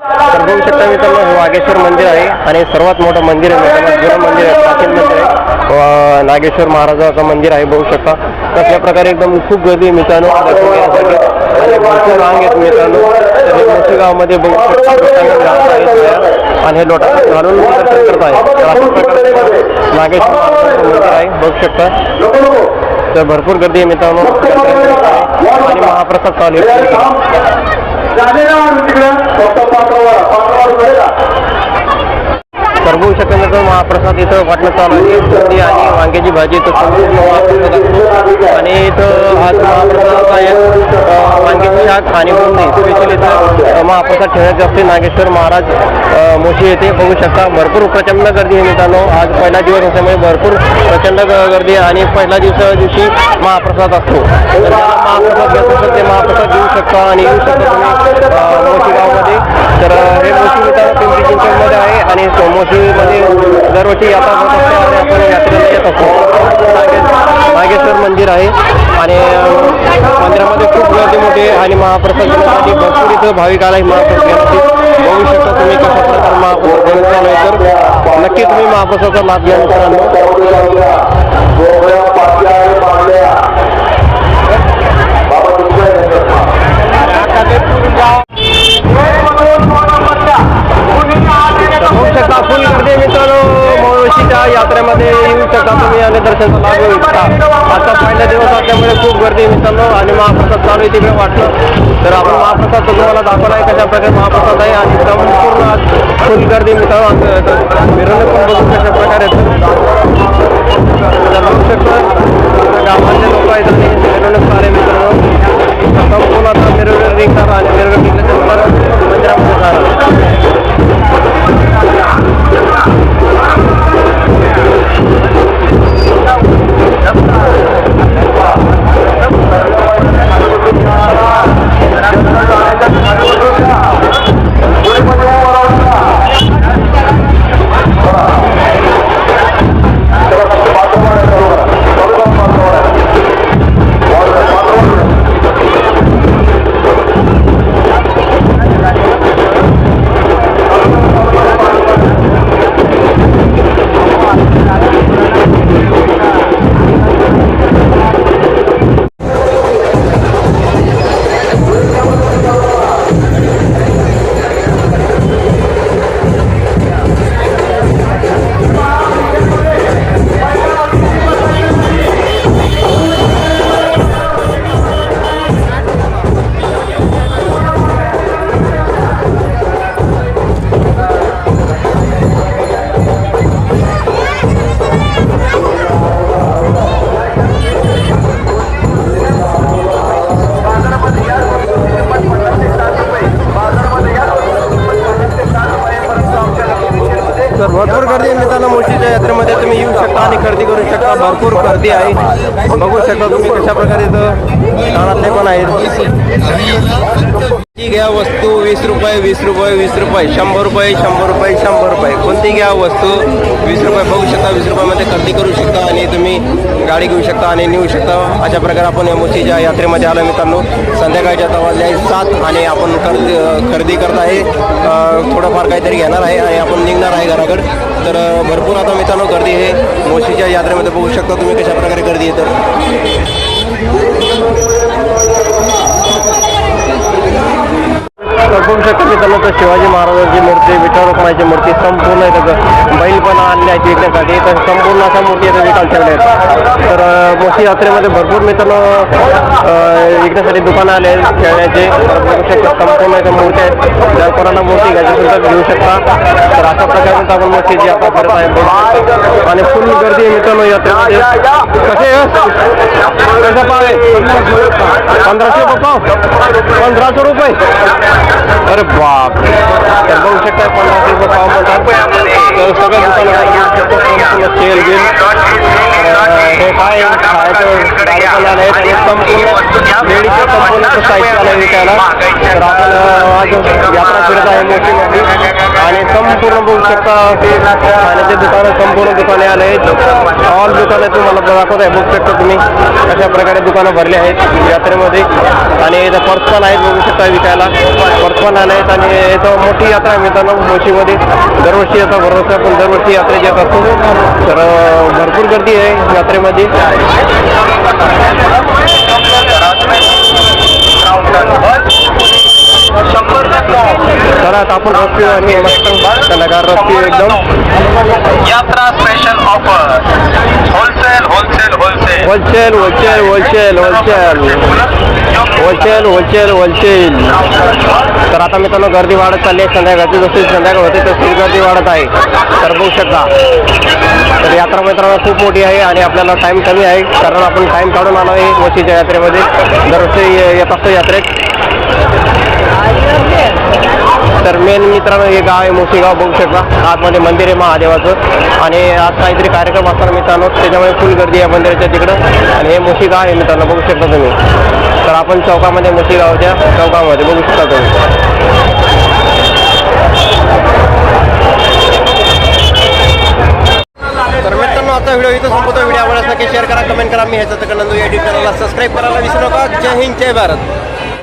तर बघू शकता मित्रांनो हे वागेश्वर मंदिर आहे आणि सर्वात मोठं मंदिर आहे मित्रांनो जुनं मंदिर आहे प्राचीन मंदिर आहे. नागेश्वर महाराजाचं मंदिर आहे बघू शकता. तशा प्रकारे एकदम खूप गर्दी आहे मित्रांनो दर्शन घेण्यासाठी. आणि भरपूर रांग आहेत मित्रांनो. तर हे मोठे बघू शकता आणि हे लोटा घालून दर्शन करत आहे तर अशा प्रकारे नागेश्वर महाराजाचं मंदिर आहे बघू शकता. तर भरपूर गर्दी आहे मित्रांनो. आणि महाप्रसाद चालू आहे. बघू शकता मित्रांनो महाप्रसाद इथं वाटणं चालू आहे. गर्दी आणि वांग्याची भाजी इथं संपूर्ण महाप्रसाद असतो आणि इथं आज महाप्रसादाचा एक अं, वांग्याची शाक आणि बुंदी स्पेशल इथं महाप्रसाद ठेवण्यात असते. नागेश्वर महाराज मोशी येथे बघू शकता. भरपूर प्रचंड गर्दी आहे मित्रांनो. आज पहिला दिवस असल्यामुळे भरपूर प्रचंड गर्दी आहे. आणि पहिल्या दिवसा दिवशी महाप्रसाद असतो. महाप्रसाद घेत असेल ते महाप्रसाद घेऊ शकता आणि येऊ शकता. तुम्ही आहे आणि म्हणजे दरवर्षी यात्रा होत असल्यामुळे आपण यात्रेला येत असतो. नागेश- नागेश्वर मंदिर आहे आणि मंदिरामध्ये खूप गर्दी मोठी आहे आणि महाप्रसाद घेण्यासाठी भरपूर इथं भाविक आला महाप्रसाद घेण्यासाठी बघू शकता तुम्ही कशा प्रकारे महाप्रसाद घेऊन चालू आहे तर. नक्की तुम्ही महाप्रसादाचा लाभ घ्या मित्रांनो. शकता तुम्ही आणि दर्शनाचा लाभ घेऊ शकता. आजचा पहिला दिवस असल्यामुळे खूप गर्दी मित्रांनो आणि महाप्रसाद चालू आहे तिकडे वाटलं तर आपण महाप्रसाद तुम्हाला दाखवला आहे कशा प्रकारे महाप्रसाद आहे आणि संपूर्ण आज फुल गर्दी मित्रांनो मिरवणूक पण बघू कशा प्रकारे तर बघू शकता गावातले लोक आहेत आणि तर भरपूर गर्दी मिळताना मुळशीच्या यात्रेमध्ये तुम्ही येऊ शकता आणि खरेदी करू शकता. भरपूर गर्दी आहे. बघू शकता तुम्ही कशा प्रकारे इथं कानातले पण आहेत. घ्या वस्तू वीस रुपये वीस रुपये वीस रुपये शंभर रुपये शंभर रुपये शंभर रुपये. कोणती घ्या वस्तू वीस रुपये बघू शकता वीस रुपयामध्ये खरेदी करू शकता आणि तुम्ही गाडी घेऊ शकता आणि नेऊ शकता. अशा प्रकारे आपण या मोशीच्या यात्रेमध्ये आलो मित्रांनो. संध्याकाळच्या आता आहे सात आणि आपण खरेदी खरेदी करत आहे. थोडंफार काहीतरी घेणार आहे आणि आपण निघणार आहे घराकडे. तर भरपूर आता मित्रांनो गर्दी आहे. मोशीच्या यात्रेमध्ये बघू शकता तुम्ही कशा प्रकारे गर्दी आहे तर बघू शकता मित्रांनो तर शिवाजी महाराजांची मूर्ती विठ्ठल रुक्माईची मूर्ती संपूर्ण इथं बैल पण आणले आहेत विकण्यासाठी. तर संपूर्ण अशा मूर्ती इथं विकायला ठेवल्या आहेत. तर मोठी यात्रेमध्ये भरपूर मित्रांनो विकण्यासाठी दुकानं आले आहेत खेळण्याचे. बघू शकता संपूर्ण इथं मूर्ती आहेत. जर कोणाला मूर्ती घ्यायची सुद्धा घेऊ शकता. तर अशा प्रकारे आपण आपण मोठीची यात्रा करत आहे. आणि फुल गर्दी मित्रांनो यात्रेमध्ये. कसे कसं पाव? पंधराशे पप्पा पंधराशे रुपये. अरे बाप तर बघू शकता पन्नास रुपये पाव म्हणतात तर सगळं दुकान तेल बिल हे काय खायचं गाडी पण आलं संपूर्ण लेडीचं संपूर्ण साहित्य आलं आहे विकायला. तर आपण आज यात्रा फिरत आहे मोठी मोठी आणि संपूर्ण बघू शकता ते खाण्याचे दुकानं संपूर्ण दुकाने आले आहेत दुकाने तुम्हाला दाखवत आहे बघू शकता तुम्ही. अशा प्रकारे दुकानं भरली आहेत यात्रेमध्ये. आणि इथं पर्स पण आहेत बघू शकता विकायला. पर्स पण आले आहेत आणि इथं मोठी यात्रा मिळताना मित्रांनो मोशीमध्ये दरवर्षी याचा भरोसा पण दरवर्षी यात्रा येत असतो तर भरपूर गर्दी आहे यात्रेमध्ये. तर आता आपण रस्ते आणि कलाकार रस्ते एकदम. यात्रा special offer wholesale wholesale wholesale wholesale wholesale wholesale wholesale wholesale wholesale wholesale तर आता मित्रांनो गर्दी वाढत चालली आहे. संध्याकाळची जशी संध्याकाळ होते तशी गर्दी वाढत आहे. तर बघू शकता. तर यात्रा मित्रांनो खूप मोठी आहे आणि आपल्याला टाईम कमी आहे. कारण आपण टाईम काढून आलो आहे वशीच्या यात्रेमध्ये. दरवर्षी ये- येत असतो यात्रेत. तर मेन मित्रांनो हे गाव आहे मुसीगाव बघू शकता. आतमध्ये मंदिर आहे महादेवाचं. आणि आज काहीतरी कार्यक्रम असताना मित्रांनो त्याच्यामुळे फुल गर्दी आहे मंदिराच्या तिकडं. आणि हे मोठी आहे मित्रांनो बघू शकता तुम्ही. तर आपण चौकामध्ये मोठी चौकामध्ये बघू शकता तुम्ही. तर मित्रांनो आता व्हिडिओ इथं संपवतो. व्हिडिओ आवडला की शेअर करा कमेंट करा. मी ह्याचं तर नंदू या चॅनलला सबस्क्राईब करायला विसरू नका. जय हिंद जय भारत.